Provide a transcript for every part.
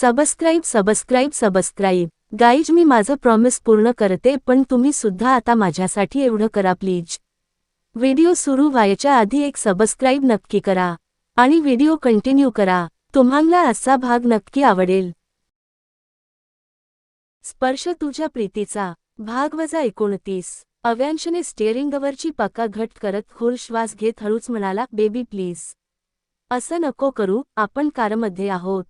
Subscribe subscribe subscribe guys मी माझं promise पूर्ण करते पण तुम्ही सुद्धा आता माझ्यासाठी एवढं करा प्लीज व्हिडिओ सुरू व्हायच्या आधी एक सबस्क्राईब नक्की करा. आणि व्हिडिओ कंटिन्यू करा. तुम्हाला असा भाग नक्की आवडेल. स्पर्श तुझ्या प्रीतीचा. भाग वजा एकोणतीस. अव्यांशने स्टेअरिंगवरची पक्का घट करत खोल श्वास घेत हळूच म्हणाला बेबी प्लीज असं नको करू. आपण कारमध्ये आहोत.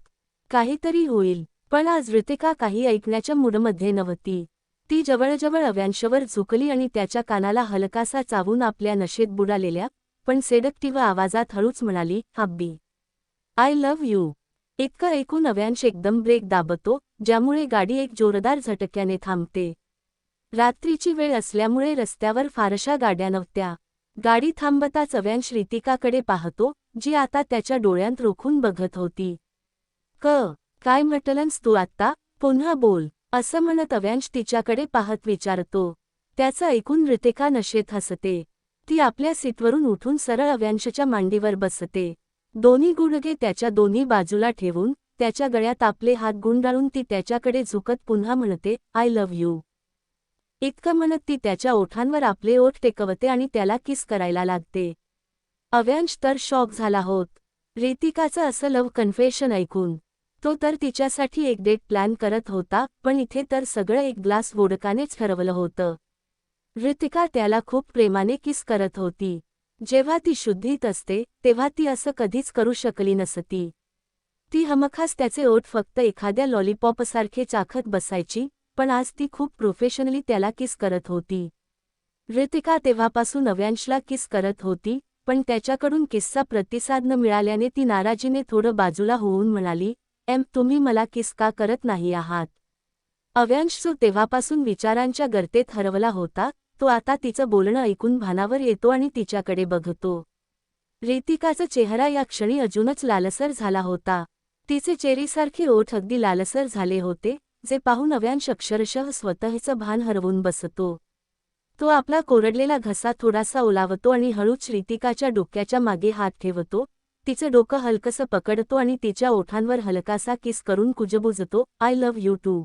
काहीतरी होईल. पण आज ऋतिका काही ऐकण्याच्या मूडमध्ये नव्हती. ती जवळजवळ अव्यांशवर झुकली आणि त्याच्या कानाला हलकासा चावून आपल्या नशेत बुडालेल्या पण सेडक्टिव्ह आवाजात हळूच म्हणाली हाब्बी आय लव्ह यू. इतकं ऐकून अव्यांश एकदम ब्रेक दाबतो ज्यामुळे गाडी एक जोरदार झटक्याने थांबते. रात्रीची वेळ असल्यामुळे रस्त्यावर फारशा गाड्या नव्हत्या. गाडी थांबताच अव्यांश रितिकाकडे पाहतो जी आता त्याच्या डोळ्यांत रोखून बघत होती. क. काय म्हटलंस तू आत्ता? पुन्हा बोल. असं म्हणत अव्यांश तिच्याकडे पाहत विचारतो. त्याचं ऐकून ऋतिका नशेत हसते. ती आपल्या सीटवरून उठून सरळ अव्यांशच्या मांडीवर बसते. दोन्ही गुडघे त्याच्या दोन्ही बाजूला ठेवून त्याच्या गळ्यात आपले हात गुंडाळून ती त्याच्याकडे झुकत पुन्हा म्हणते आय लव्ह यू इतकं म्हणत ती त्याच्या ओठांवर आपले ओठ टेकवते आणि त्याला किस करायला लागते. अव्यांश तर शॉक झाला होत. रितिकाचं असं लव्ह कन्फेशन ऐकून. तो तर तिच्यासाठी एक डेट प्लॅन करत होता पण इथे तर सगळं एक ग्लास वोडकानेच ठरवलं होतं. ऋतिका त्याला खूप प्रेमाने किस करत होती. जेव्हा ती शुद्धीत असते तेव्हा ती असं कधीच करू शकली नसती. ती हमखास त्याचे ओठ फक्त एखाद्या लॉलीपॉपसारखे चाखत बसायची पण आज ती खूप प्रोफेशनली त्याला किस करत होती. ऋतिका तेव्हापासून नव्यांशला किस करत होती पण त्याच्याकडून किस्सा प्रतिसाद न मिळाल्याने ती नाराजीने थोडं बाजूला होऊन म्हणाली एम तुम्ही मला किस का करत नाही आहात? अव्यांश जो तेव्हापासून विचारांच्या गर्तेत हरवला होता तो आता तिचं बोलणं ऐकून भानावर येतो आणि तिच्याकडे बघतो. रितिकाचा चेहरा या क्षणी अजूनच लालसर झाला होता. तिचे चेरीसारखे ओठ अगदी लालसर झाले होते जे पाहून अव्यांश अक्षरशः स्वतःचं भान हरवून बसतो. तो आपला कोरडलेला घसा थोडासा ओलावतो आणि हळूच रितिकाच्या डोक्याच्या मागे हात ठेवतो तिचं डोकं हलकसं पकडतो आणि तिच्या ओठांवर हलकासा किस करून कुजबुजतो I love you too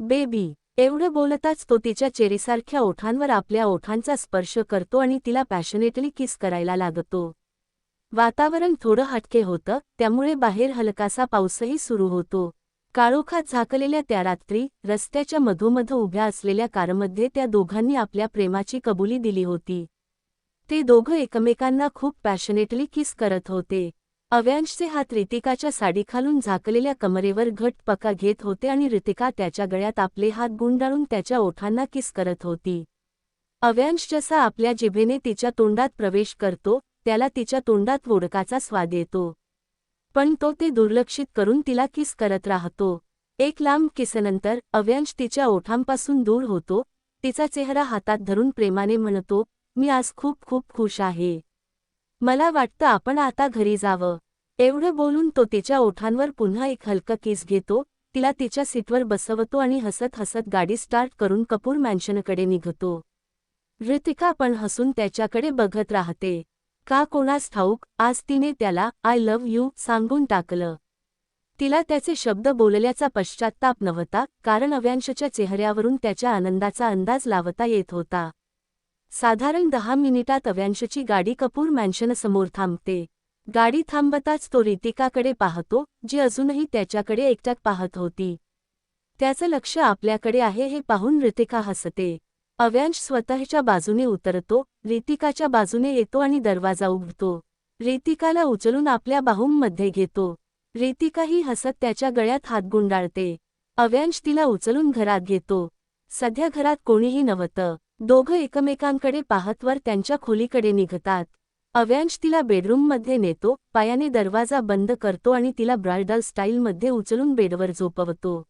baby एवढं बोलताच तो तिच्या चेरीसारख्या ओठांवर आपल्या ओठांचा स्पर्श करतो आणि तिला पॅशनेटली किस करायला लागतो. वातावरण थोडं हटके होतं त्यामुळे बाहेर हलकासा पाऊसही सुरू होतो. काळोखात झाकलेल्या त्या रात्री रस्त्याच्या मधोमध उभ्या असलेल्या कारमध्ये त्या दोघांनी आपल्या प्रेमाची कबुली दिली होती. ते दोघं एकमेकांना खूप पॅशनेटली किस करत होते. अव्यांशचे हात रितिकाच्या साडीखालून झाकलेल्या कमरेवर घट पका घेत होते आणि रितिका त्याच्या गळ्यात आपले हात गुंडाळून त्याच्या ओठांना किस करत होती. अव्यांश जसा आपल्या जिभेने तिच्या तोंडात प्रवेश करतो त्याला तिच्या तोंडात वोडकाचा स्वाद येतो. पण तो ते दुर्लक्षित करून तिला किस करत राहतो. एक लांब किसनंतर अव्यांश तिच्या ओठांपासून दूर होतो तिचा चेहरा हातात धरून प्रेमाने म्हणतो मी आज खूप खूप खुश आहे. मला वाटतं आपण आता घरी जावं. एवढं बोलून तो तिच्या ओठांवर पुन्हा एक हलकं केस घेतो तिला तिच्या सीटवर बसवतो आणि हसत हसत गाडी स्टार्ट करून कपूर मॅन्शनकडे निघतो. ऋतिका पण हसून त्याच्याकडे बघत राहते. का कोणास ठाऊक आज तिने त्याला आय लव्ह यू सांगून टाकलं. तिला त्याचे शब्द बोलल्याचा पश्चाताप नव्हता कारण अव्यांशच्या चेहऱ्यावरून त्याच्या आनंदाचा अंदाज लावता येत होता. साधारण दहा मिनिटात अव्यांशची गाडी कपूर मॅन्शनसमोर थांबते. गाडी थांबताच तो रितिकाकडे पाहतो जी अजूनही त्याच्याकडे एकट्याक पाहत होती. त्याचं लक्ष आपल्याकडे आहे हे पाहून रितिका हसते. अव्यांश स्वतःच्या बाजूने उतरतो रितिकाच्या बाजूने येतो आणि दरवाजा उघडतो. रितिकाला उचलून आपल्या बाहूंमध्ये घेतो. रितिकाही हसत त्याच्या गळ्यात हात गुंडाळते. अव्यांश तिला उचलून घरात घेतो. सध्या घरात कोणीही नव्हतं. दोघं एकमेकांकडे पाहतवर त्यांच्या खोलीकडे निघतात. अव्यांश तिला बेडरूममध्ये नेतो पायाने दरवाजा बंद करतो आणि तिला ब्रायडल स्टाईलमध्ये उचलून बेडवर झोपवतो.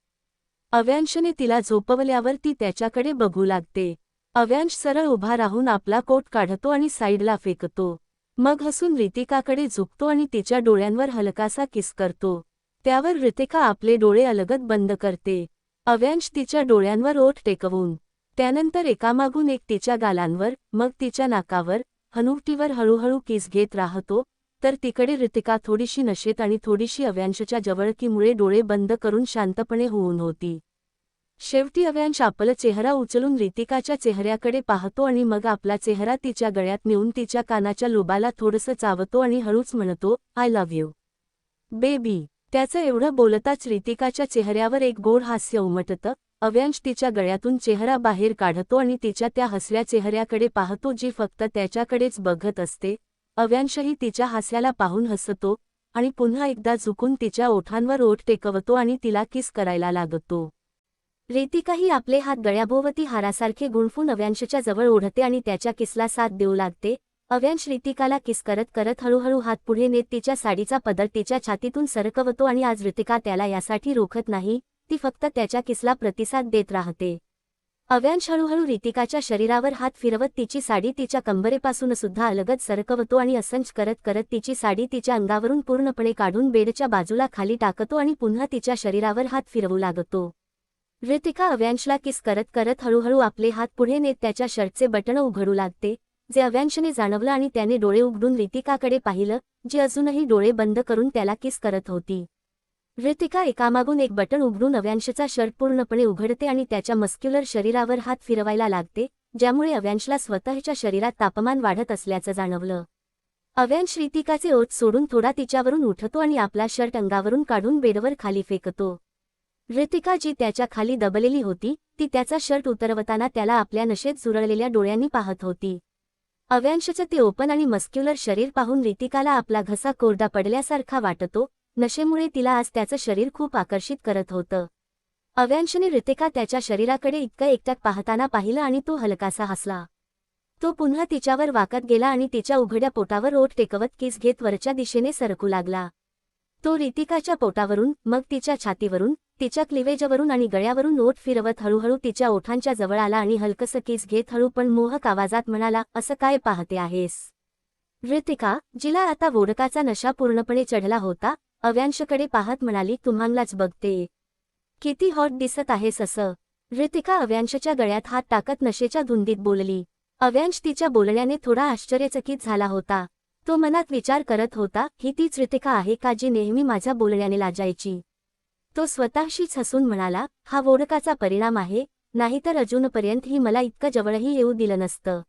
अव्यांशने तिला झोपवल्यावर ती त्याच्याकडे बघू लागते. अव्यांश सरळ उभा राहून आपला कोट काढतो आणि साईडला फेकतो. मग हसून रितिकाकडे झुकतो आणि तिच्या डोळ्यांवर हलकासा किस करतो. त्यावर ऋतिका आपले डोळे अलगद बंद करते. अव्यांश तिच्या डोळ्यांवर ओठ टेकवून त्यानंतर एकामागून एक तिच्या गालांवर मग तिच्या नाकावर हनुवटीवर हळूहळू किस घेत राहतो तर तिकडे ऋतिका थोडीशी नशेत आणि थोडीशी अव्यांशच्या जवळकीमुळे डोळे बंद करून शांतपणे होऊन होती. शेवटी अव्यांश आपला चेहरा उचलून रितिकाच्या चेहऱ्याकडे पाहतो आणि मग आपला चेहरा तिच्या गळ्यात नेऊन तिच्या कानाच्या लोबाला थोडंसं चावतो आणि हळूच म्हणतो आय लव्ह यू. बेबी. त्याचं एवढं बोलताच रितिकाच्या चेहऱ्यावर एक गोड हास्य उमटतं अव्यांश तिच्या गळ्यातून चेहरा बाहेर काढतो आणि तिच्या त्या हसल्या चेहऱ्याकडे पाहतो जी फक्त त्याच्याकडेच बघत असते. अव्यांशही तिच्या हास्याला पाहून हसतो आणि पुन्हा एकदा झुकून तिच्या ओठांवर ओठ टेकवतो आणि तिला किस करायला लागतो. रेतिकाही आपले हात गळ्याभोवती हारासारखे गुंफून अव्यांशच्या जवळ ओढते आणि त्याच्या किसला साथ देऊ लागते. अव्यांश रितिकाला किस करत करत हळूहळू हात पुढे नेत तिच्या साडीचा पदर तिच्या छातीतून सरकवतो आणि आज ऋतिका त्याला यासाठी रोखत नाही. ती फक्त त्याच्या किसला प्रतिसाद देत राहते. अव्यांश हळूहळू रितिकाच्या शरीरावर हात फिरवत तिची साडी तिच्या कंबरेपासून सुद्धा अलगत सरकवतो आणि असंच करत करत तिची साडी तिच्या अंगावरून पूर्णपणे काढून बेडच्या बाजूला खाली टाकतो आणि पुन्हा तिच्या शरीरावर हात फिरवू लागतो. रितिका अव्यांशला किस करत करत हळूहळू आपले हात पुढे नेत त्याच्या शर्टचे बटणं उघडू लागते जे अव्यांशने जाणवलं आणि त्याने डोळे उघडून रितिकाकडे पाहिलं जी अजूनही डोळे बंद करून त्याला किस करत होती. ऋतिका एकामागून एक बटन उघडून अव्यांशचा शर्ट पूर्णपणे उघडते आणि त्याच्या मस्क्युलर शरीरावर हात फिरवायला लागते ज्यामुळे अव्यांशला स्वतःच्या शरीरात तापमान वाढत असल्याचं जाणवलं. अव्यांश ऋतिकाचे ओठ सोडून थोडा तिच्यावरून उठतो आणि आपला शर्ट अंगावरून काढून बेडवर खाली फेकतो. ऋतिका जी त्याच्याखाली दबलेली होती ती त्याचा शर्ट उतरवताना त्याला आपल्या नशेत झुरळलेल्या डोळ्यांनी पाहत होती. अव्यांशचं ते ओपन आणि मस्क्युलर शरीर पाहून ऋतिकाला आपला घसा कोरडा पडल्यासारखा वाटतो नशेमुळे तिला आज त्याचं शरीर खूप आकर्षित करत होतं. अव्यांशने ऋतिका त्याच्या शरीराकडे इतकं एकटक पाहताना पाहिलं आणि तो हलकासा हसला. तो पुन्हा तिच्यावर वाकत गेला आणि तिच्या उघड्या पोटावर ओठ टेकवत किस घेत वरच्या दिशेने सरकू लागला. तो ऋतिकाच्या पोटावरून मग तिच्या छातीवरून तिच्या क्लिवेजवरून आणि गळ्यावरून ओठ फिरवत हळूहळू तिच्या ओठांच्या जवळ आला आणि हलकसं किस घेत हळू पण मोहक आवाजात म्हणाला असं काय पाहते आहेस? ऋतिका जिला आता वोडकाचा नशा पूर्णपणे चढला होता अव्यांशकडे पाहत म्हणाली तुम्हांलाच बघते. किती हॉट दिसत आहेस असं ऋतिका अव्यांशच्या गळ्यात हात टाकत नशेच्या धुंदीत बोलली. अव्यांश तिच्या बोलण्याने थोडा आश्चर्यचकित झाला होता. तो मनात विचार करत होता ही तीच ऋतिका आहे का जी नेहमी माझ्या बोलण्याने लाजायची? तो स्वतःशीच हसून म्हणाला हा वोडकाचा परिणाम आहे नाहीतर अजूनपर्यंत ही मला इतकं जवळही येऊ दिलं नसतं.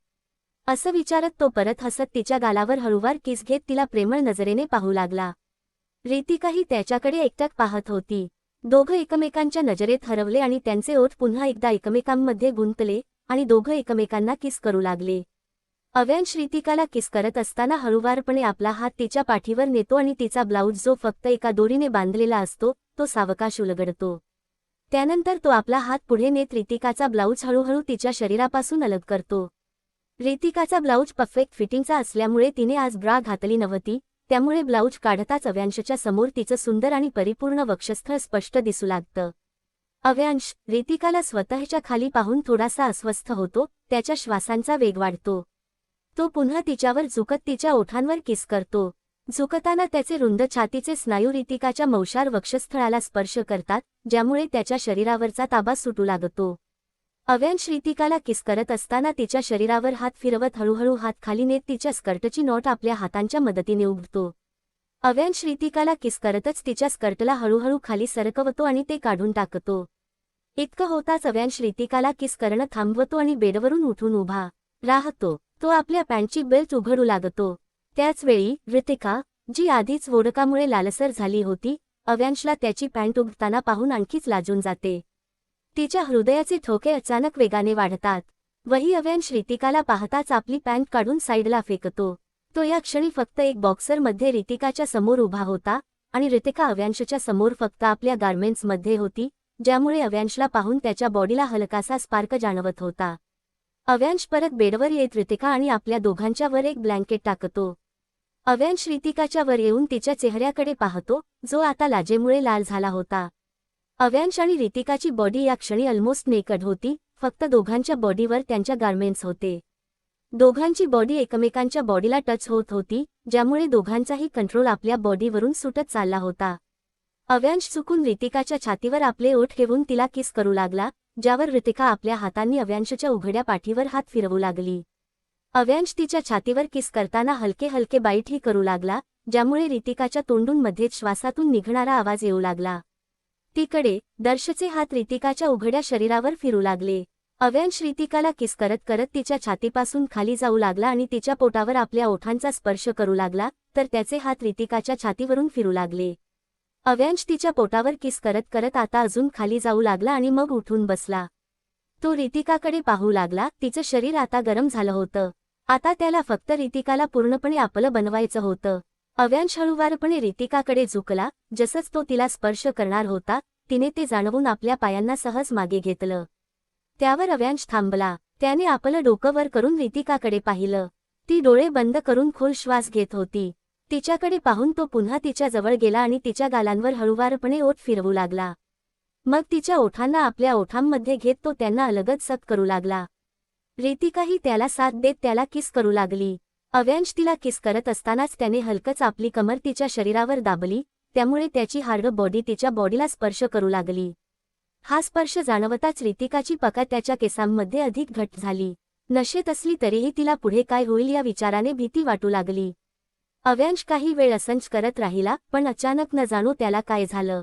असं विचारत तो परत हसत तिच्या गालावर हळूवार किस घेत तिला प्रेमळ नजरेने पाहू लागला. रितिकाही त्याच्याकडे एकट्यात पाहत होती. दोघं एकमेकांच्या नजरेत हरवले आणि त्यांचे ओठ पुन्हा एकदा एकमेकांमध्ये गुंतले आणि दोघं एकमेकांना किस करू लागले. अव्यांश रितिकाला किस करत असताना हळुवारपणे आपला हात तिच्या पाठीवर नेतो आणि तिचा ब्लाऊज जो फक्त एका दोरीने बांधलेला असतो तो सावकाश उलगडतो. त्यानंतर तो आपला हात पुढे नेत रितिकाचा ब्लाऊज हळूहळू तिच्या शरीरापासून अलग करतो. रितिकाचा ब्लाऊज परफेक्ट फिटिंगचा असल्यामुळे तिने आज ब्रा घातली नव्हती त्यामुळे ब्लाऊज काढताच अव्यांशच्या समोर तिचं सुंदर आणि परिपूर्ण वक्षस्थळ स्पष्ट दिसू लागतं. अव्यांश ऋतिकाला स्वतःच्या खाली पाहून थोडासा अस्वस्थ होतो त्याच्या श्वासांचा वेग वाढतो. तो पुन्हा तिच्यावर झुकत तिच्या ओठांवर किस करतो. झुकताना त्याचे रुंद छातीचे स्नायू रितिकाच्या मौशार वक्षस्थळाला स्पर्श करतात ज्यामुळे त्याच्या शरीरावरचा ताबा सुटू लागतो. अव्यांश श्रीतिकाला किस करत असताना तिच्या शरीरावर हात फिरवत हळूहळू हात खाली नेत तिच्या स्कर्टची नोट आपल्या हातांच्या मदतीने उघडतो अव्यांश ऋतिकाला किस करतच तिच्या स्कर्टला हळूहळू खाली सरकवतो आणि ते काढून टाकतो. इतकं होताच अव्यांश श्रीतिकाला किस करणं थांबवतो आणि बेडवरून उठून उभा राहतो. तो आपल्या पॅन्टची बेल्ट उघडू लागतो. त्याचवेळी ऋतिका जी आधीच वोडकामुळे लालसर झाली होती अव्यांशला त्याची पॅन्ट उघडताना पाहून आणखीच लाजून जाते. तिच्या हृदयाचे ठोके अचानक वेगाने वाढतात. वही अव्यांश श्रीतिकाला पाहताच आपली पॅन्ट काढून साईडला फेकतो. तो या क्षणी फक्त एक बॉक्सरमध्ये रितिकाच्या समोर उभा होता आणि रितिका अव्यांशच्या समोर फक्त आपल्या गार्मेंट्समध्ये होती ज्यामुळे अव्यांशला पाहून त्याच्या बॉडीला हलकासा स्पार्क जाणवत होता. अव्यांश परत बेडवर येत रितिका आणि आपल्या दोघांच्यावर एक ब्लँकेट टाकतो. अव्यांश रितिकाच्या वर येऊन तिच्या चेहऱ्याकडे पाहतो जो आता लाजेमुळे लाल झाला होता. अव्यांश आणि रितिकाची बॉडी या क्षणी ऑलमोस्ट नेकड होती फक्त दोघांच्या बॉडीवर त्यांच्या गार्मेंट्स होते. दोघांची बॉडी एकमेकांच्या बॉडीला टच होत होती ज्यामुळे दोघांचाही कंट्रोल आपल्या बॉडीवरून सुटत चालला होता. अव्यांश चुकून रितिकाच्या छातीवर आपले ओठ ठेवून तिला किस करू लागला ज्यावर ऋतिका आपल्या हातांनी अव्यांशच्या उघड्या पाठीवर हात फिरवू लागली. अव्यांश तिच्या छातीवर किस करताना हलके हलके बाईटही करू लागला ज्यामुळे रितिकाच्या तोंडूंमध्ये श्वासातून निघणारा आवाज येऊ लागला. तिकडे दर्शचे हात रितिकाच्या उघड्या शरीरावर फिरू लागले. अव्यांश रितिकाला किस करत करत तिच्या छातीपासून खाली जाऊ लागला आणि तिच्या पोटावर आपल्या ओठांचा स्पर्श करू लागला तर त्याचे हात रितिकाच्या छातीवरून फिरू लागले. अव्यांश तिच्या पोटावर किस करत करत आता अजून खाली जाऊ लागला आणि मग उठून बसला. तो रितिकाकडे पाहू लागला तिचं शरीर आता गरम झालं होतं. आता त्याला फक्त रितिकाला पूर्णपणे आपलं बनवायचं होतं. अव्यांश हळूवारपणे रितिकाकडे झुकला जसंच तो तिला स्पर्श करणार होता तिने ते जाणवून आपल्या पायांना सहज मागे घेतलं. त्यावर अव्यांश थांबला त्याने आपलं डोकं वर करून रितिकाकडे पाहिलं. ती डोळे बंद करून खोल श्वास घेत होती. तिच्याकडे पाहून तो पुन्हा तिच्या जवळ गेला आणि तिच्या गालांवर हळूवारपणे ओठ फिरवू लागला. मग तिच्या ओठांना आपल्या ओठांमध्ये घेत तो त्यांना अलगद सत करू लागला. रितिकाही त्याला साथ देत त्याला किस करू लागली. अव्यांश तिला किस करत असतानाच त्याने हलकच आपली कमर तिच्या शरीरावर दाबली त्यामुळे त्याची हार्ड बॉडी तिच्या बॉडीला स्पर्श करू लागली. हा स्पर्श जाणवताच रितिकाची पका त्याच्या केसांमध्ये अधिक घट झाली. नशेत असली तरीही तिला पुढे काय होईल या विचाराने भीती वाटू लागली. अव्यांश काही वेळ असंच करत राहिला पण अचानक न जाणू त्याला काय झालं.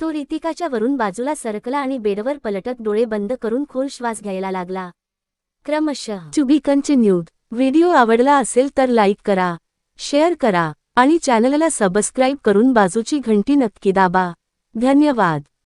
तो रितिकाच्या वरून बाजूला सरकला आणि बेडवर पलटत डोळे बंद करून खोल श्वास घ्यायला लागला. क्रमशः चुबी कंटिन्यूड व्हिडिओ आवडला असेल तर लाईक करा शेअर करा आणि चॅनलला सबस्क्राईब करून बाजूची घंटी नक्की दाबा. धन्यवाद.